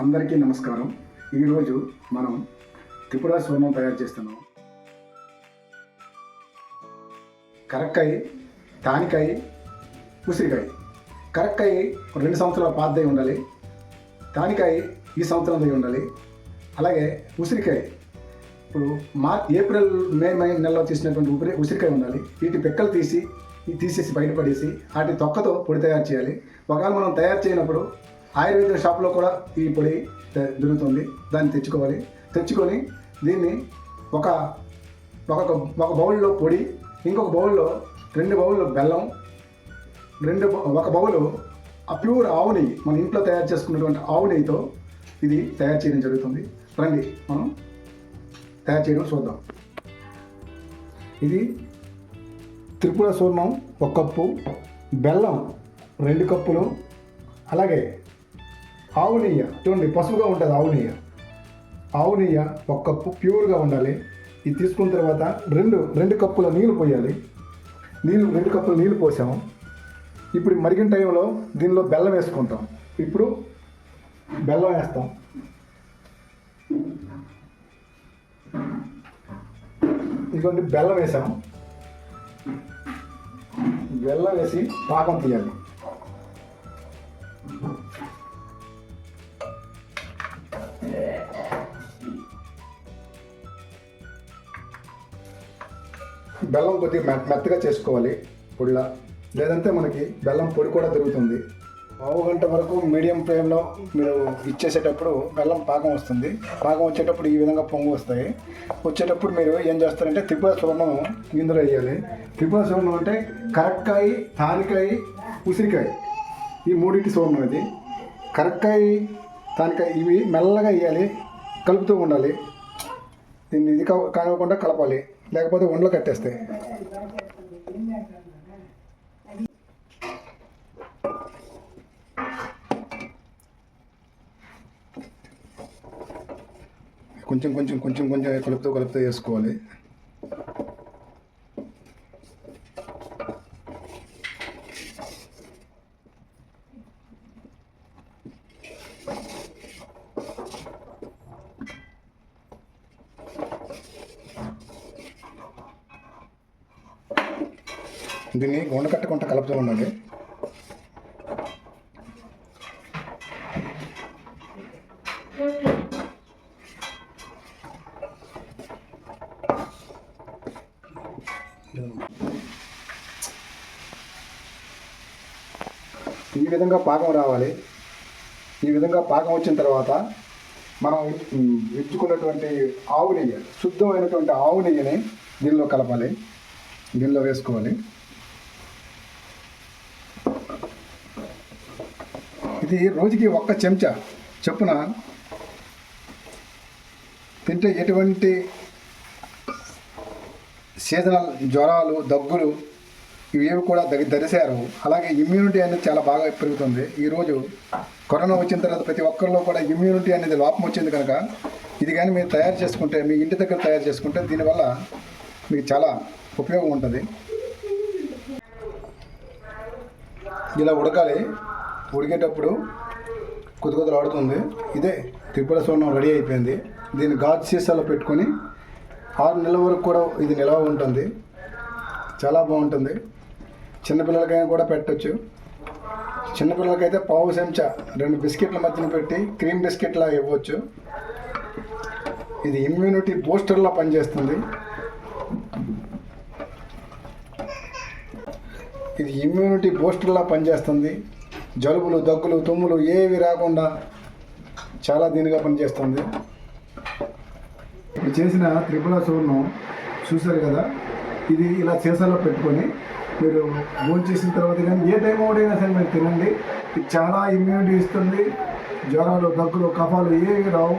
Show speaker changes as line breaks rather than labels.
అందరికీ నమస్కారం. ఈరోజు మనం త్రిపుర స్వర్ణం తయారు చేస్తున్నాం. కరక్కాయ తానికాయ ఉసిరికాయ. కరక్కాయ రెండు సంవత్సరాల పాతదై ఉండాలి. తానికాయ ఈ సంవత్సరం దై ఉండాలి. అలాగే ఉసిరికాయ. ఇప్పుడు మార్చ్ ఏప్రిల్ మే మే నెలలో తీసినటువంటి ఉపరి ఉసిరికాయ ఉండాలి. వీటి పెక్కలు తీసి తీసేసి బయటపడేసి వాటి తొక్కతో పొడి తయారు చేయాలి. ఒకవేళ మనం తయారు చేయనప్పుడు ఆయుర్వేద షాప్లో కూడా ఈ పొడి దొరుకుతుంది. దాన్ని తెచ్చుకోవాలి. తెచ్చుకొని దీన్ని ఒక ఒక ఒక బౌల్లో పొడి ఇంకొక బౌల్లో రెండు బౌల్లో బెల్లం రెండు ఒక బౌలు ఆ ప్యూర్ ఆవు నెయ్యి. మన ఇంట్లో తయారు చేసుకున్నటువంటి ఆవు నెయ్యితో ఇది తయారు చేయడం జరుగుతుంది. రండి మనం తయారు చేయడం చూద్దాం. ఇది త్రిపుర సూర్ణం ఒక కప్పు బెల్లం రెండు కప్పులు అలాగే ఆవు నెయ్యి చూడండి పసుపుగా ఉంటుంది ఆవు నెయ్య ఆవు ఒక కప్పు ప్యూర్గా ఉండాలి. ఇది తీసుకున్న తర్వాత రెండు రెండు కప్పుల నీళ్ళు పోయాలి. నీళ్ళు రెండు కప్పుల నీళ్ళు పోసాము. ఇప్పుడు మరిగిన టైంలో దీనిలో బెల్లం వేసుకుంటాం. ఇప్పుడు బెల్లం వేస్తాం. ఇదిగోండి బెల్లం వేసాము. బెల్లం వేసి పాకం తీయాలి. బెల్లం కొద్దిగా మె మెత్తగా చేసుకోవాలి పొడిలా లేదంటే మనకి బెల్లం పొడి కూడా దొరుకుతుంది. పావు గంట వరకు మీడియం ఫ్లేమ్లో మీరు ఇచ్చేసేటప్పుడు బెల్లం పాకం వస్తుంది. పాకం వచ్చేటప్పుడు ఈ విధంగా పొంగు వస్తాయి. వచ్చేటప్పుడు మీరు ఏం చేస్తారంటే త్రిపుర చూర్ణం ఇందులో వేయాలి. త్రిపుర చూర్ణం అంటే కరక్కాయ తానికాయ ఉసిరికాయ. ఈ మూడింటి చూర్ణం ఇది. కరక్కాయ తానికాయ ఇవి మెల్లగా వేయాలి. కలుపుతూ ఉండాలి. దీన్ని ఇది కానివ్వకుండా కలపాలి. లేకపోతే ఒండ్లు కట్టేస్తాయి కొంచెం కొంచెం కొంచెం కొంచెం కలుపుతూ కలుపుతూ వేసుకోవాలి. దీన్ని గుండకట్టకుండా కలుపుతూ ఉండాలి ఈ విధంగా పాకం రావాలి. ఈ విధంగా పాకం వచ్చిన తర్వాత మనం ఉమ్, ఎంచుకున్నటువంటి ఆవు నెయ్యి శుద్ధమైనటువంటి ఆవు నెయ్యిని దీనిలో కలపాలి. దీనిలో వేసుకోవాలి. ఇది రోజుకి ఒక్క చెంచా చొప్పున తింటే ఎటువంటి సీజనల్ జ్వరాలు దగ్గులు ఇవేవి కూడా దగి దరిశారు అలాగే ఇమ్యూనిటీ అనేది చాలా బాగా పెరుగుతుంది. ఈరోజు కరోనా వచ్చిన తర్వాత ప్రతి ఒక్కరిలో కూడా ఇమ్యూనిటీ అనేది లోపం వచ్చింది కనుక ఇది కానీ మీరు తయారు చేసుకుంటే మీ ఇంటి దగ్గర తయారు చేసుకుంటే దీనివల్ల మీకు చాలా ఉపయోగం ఉంటుంది. ఇలా ఉడకాలి. ఉడికేటప్పుడు కొద్ది కొద్దిగా ఆడుతుంది ఇదే త్రిపుర స్వర్ణం రెడీ అయిపోయింది. దీన్ని గాజు సీసాలో పెట్టుకొని ఆరు నెలల వరకు కూడా ఇది నిల్వ ఉంటుంది. చాలా బాగుంటుంది. చిన్నపిల్లలకైనా కూడా పెట్టచ్చు. చిన్నపిల్లలకైతే పావు చెంచా రెండు బిస్కెట్ల మధ్యన పెట్టి క్రీమ్ బిస్కెట్లా ఇవ్వచ్చు. ఇది ఇమ్యూనిటీ బూస్టర్లా పనిచేస్తుంది. ఇది ఇమ్యూనిటీ బూస్టర్లా పనిచేస్తుంది. జలుబులు దగ్గులు తుమ్ములు ఏవి రాకుండా చాలా దీనిగా పనిచేస్తుంది. ఇప్పుడు చేసిన త్రిపుల సూర్ణం చూశారు కదా? ఇది ఇలా సీసాలో పెట్టుకొని మీరు భోజనం చేసిన తర్వాత కానీ ఏ టైం అవుడైనా సరే మీరు తినండి. ఇది చాలా ఇమ్యూనిటీ ఇస్తుంది. జ్వరాలు దగ్గులు కఫాలు ఏవి రావు.